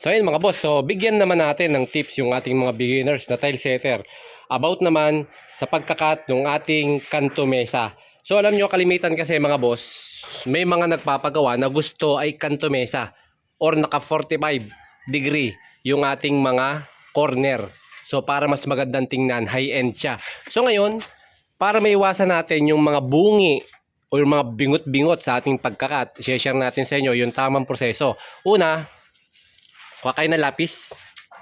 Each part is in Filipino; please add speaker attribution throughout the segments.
Speaker 1: So ayun mga boss, so bigyan naman natin ng tips yung ating mga beginners na tile setter about naman sa pagkakat ng ating kanto mesa. So alam nyo kalimitan kasi mga boss, may mga nagpapagawa na gusto ay kanto mesa or naka 45 degree yung ating mga corner. So para mas magandang tingnan, high-end siya. So ngayon, para maiwasan natin yung mga bungi o yung mga bingot-bingot sa ating pagkakat, share natin sa inyo yung tamang proseso. Una, kuha kayo ng lapis,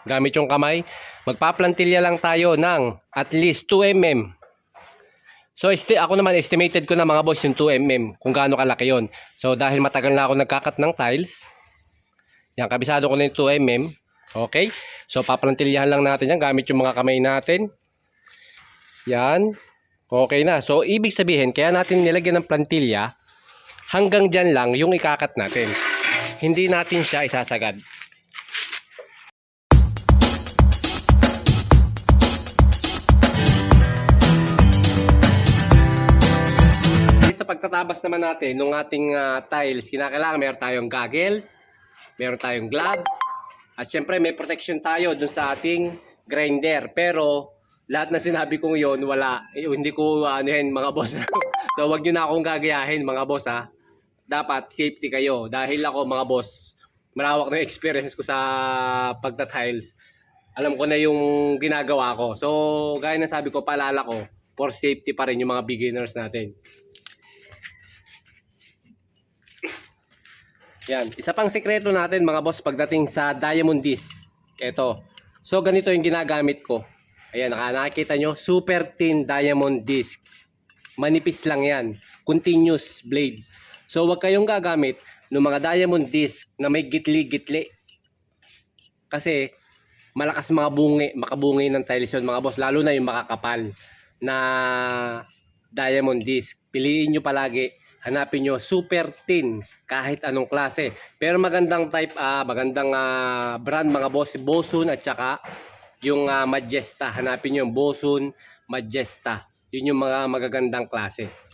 Speaker 1: gamit yung kamay, magpaplantilya lang tayo ng at least 2 mm. So esti ako naman estimated ko na mga boss yung 2 mm kung gaano kalaki yon. So dahil matagal na ako nagkakat ng tiles, yan kabisado ko na yung 2 mm. Okay? So paplantilyahan lang natin yan gamit yung mga kamay natin. Yan. Okay na. So ibig sabihin kaya natin nilagyan ng plantilya hanggang dyan lang yung ikakat natin. Hindi natin siya isasagad. Pagtatabas naman natin ng ating ah, tiles, kinakailangan meron tayong goggles, meron tayong gloves, at syempre may protection tayo dun sa ating grinder. Pero lahat na sinabi kong yon wala. Eh, hindi ko ano yan mga boss. so wag nyo na akong gagayahin mga boss ha. Dapat safety kayo. Dahil ako mga boss, malawak na experience ko sa pagta-tiles. Alam ko na yung ginagawa ko. So gaya na sabi ko, paalala ko, for safety pa rin yung mga beginners natin. Yan. Isa pang sikreto natin mga boss pagdating sa diamond disc. Ito. So ganito yung ginagamit ko. Ayan, naka- nakikita nyo, super thin diamond disc. Manipis lang yan. Continuous blade. So wag kayong gagamit ng mga diamond disc na may gitli-gitli. Kasi malakas mga bungi, makabungi ng tiles yun mga boss. Lalo na yung makakapal na diamond disc. Piliin nyo palagi hanapin nyo super thin kahit anong klase. Pero magandang type, ah magandang ah, brand mga boss, Bosun at saka yung ah, Majesta. Hanapin nyo yung Bosun, Majesta. Yun yung mga magagandang klase.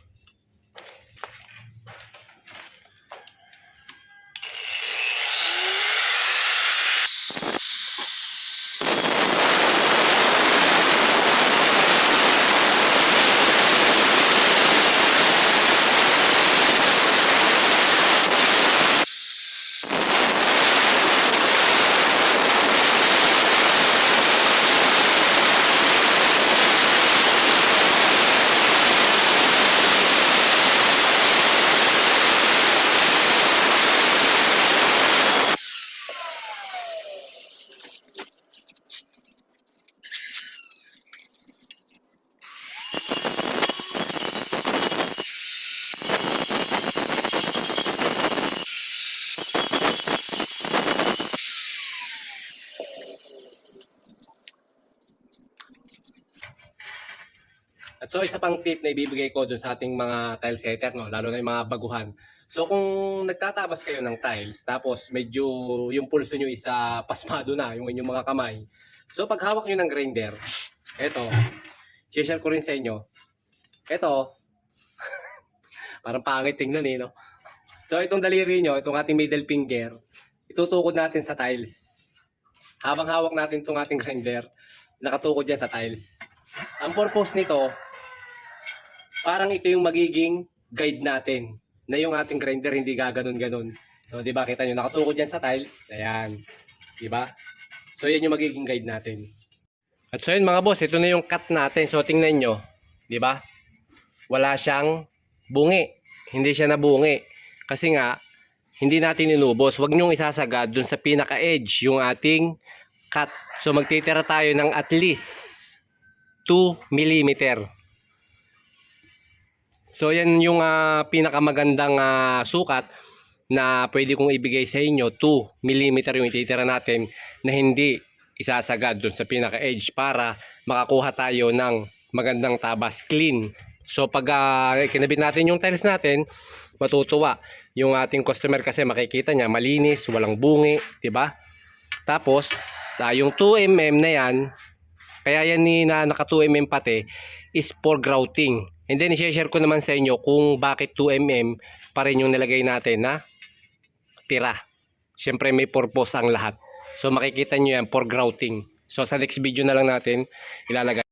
Speaker 1: So isa pang tip na ibibigay ko dun sa ating mga tile setter, no? lalo na yung mga baguhan. So kung nagtatabas kayo ng tiles, tapos medyo yung pulso nyo isa pasmado na, yung inyong mga kamay. So pag hawak nyo ng grinder, eto, share ko rin sa inyo. Eto, parang pangit tingnan eh, no? So itong daliri nyo, itong ating middle finger, itutukod natin sa tiles. Habang hawak natin itong ating grinder, nakatukod yan sa tiles. Ang purpose nito, parang ito yung magiging guide natin na yung ating grinder hindi gaganon-ganon. So, di ba, kita nyo, nakatukod dyan sa tiles. Ayan. Di ba? So, yan yung magiging guide natin. At so, yun mga boss, ito na yung cut natin. So, tingnan nyo. Di ba? Wala siyang bungi. Hindi siya nabungi. Kasi nga, hindi natin inubos. Huwag nyong isasagad dun sa pinaka-edge yung ating cut. So, magtitira tayo ng at least 2 millimeter. So yan yung ah, pinakamagandang ah, sukat na pwede kong ibigay sa inyo. 2 mm yung ititira natin na hindi isasagad dun sa pinaka-edge para makakuha tayo ng magandang tabas clean. So pag ah, kinabit natin yung tiles natin, matutuwa. Yung ating customer kasi makikita niya malinis, walang bungi, 'di ba? Tapos sa yung 2 mm na yan, kaya yan ni na naka 2 mm pati is for grouting. And then i-share ko naman sa inyo kung bakit 2 mm pa rin yung nilagay natin na tira. Siyempre may purpose ang lahat. So makikita nyo yan for grouting. So sa next video na lang natin ilalagay